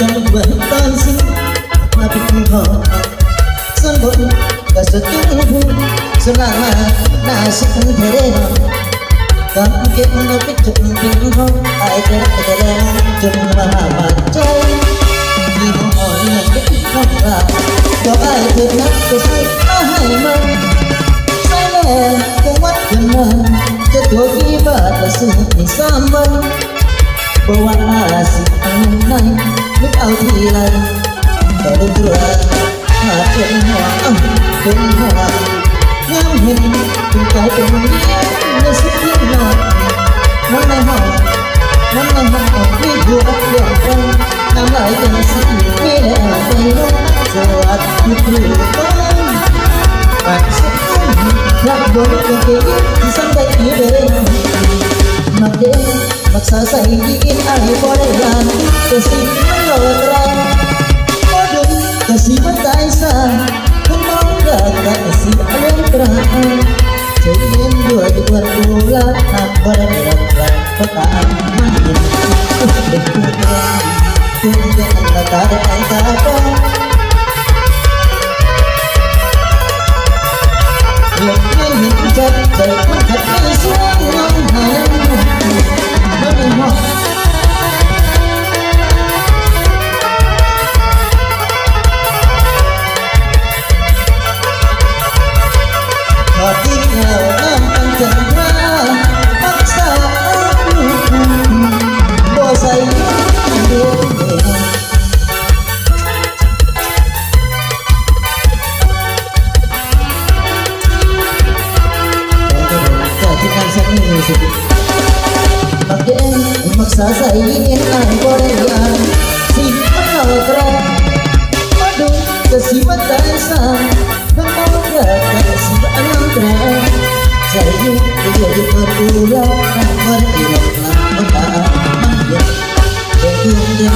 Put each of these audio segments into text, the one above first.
จนเบิกตอนสิ้นมาพิมพ์พอส่วนบนก็สุดจุ้งพุ่งส่วนล่ามาหน้าสิ้เทเรนกำเก็บเงินไปจนถึงห้องไอเทเทเรนจนมาบาดใจมีห้องอ่อนเงินเป็นห้องราดอกไอเธอนักก็ซื้อมาให้มันใช่แล้วก็วัดกันมาจะตัวที่บาทละสิ่อให้สามวันประวัติมาสิอันไหน นึกเอาทีไรแต่ดูตัวหาเป็นหัวเอ้าเป็นหัวงามเห็นถึงใจเป็นเลี้ยงในสุดที่นอนมันในห้องมันในห้องของพี่บัวเดียว กันน้ำไหลเป็นสีมีแล้วไปลงสวัสดีครูบ้านรับบนกางกงที่สั่งได้อีเดนมักเด้มักสาใส่ยีนไอ้บ่ได้ยานแต่สิ่งมันโลดแรงบ่ดุแต่สิมันตายซะคนมองรักแต่สิอารมณ์กระอันใจเย็นด้วยด้วยกูละหากบ่ได้รักใครก็ตามมันเห็นเป็นผู้แก่ผู้แก่ละตาได้ตาบ้าเสาใส่ยินอ่านบ่ได้ยาสิมันเอากระมาดูก็สิว่าตายสามทั้งมองรักก็สิว่าอันนั้นกระใจยิ่งก็อยู่ที่เปิดดูแล้วมันไม่ได้หลอกลวงมันตามันเย็นเด็กทุ่งเย็น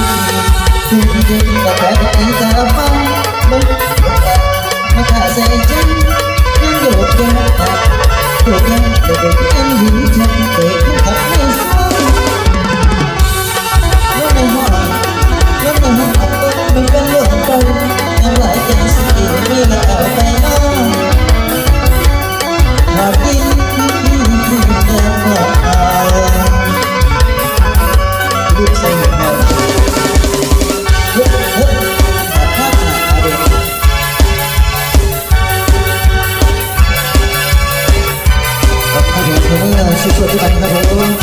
ทุ่งเย็นก็แต่ได้ตาฟังมันมาขาใส่ใจยังอยู่กัน Tôi em để để em nhìn chân để không thật hay ครับท่าน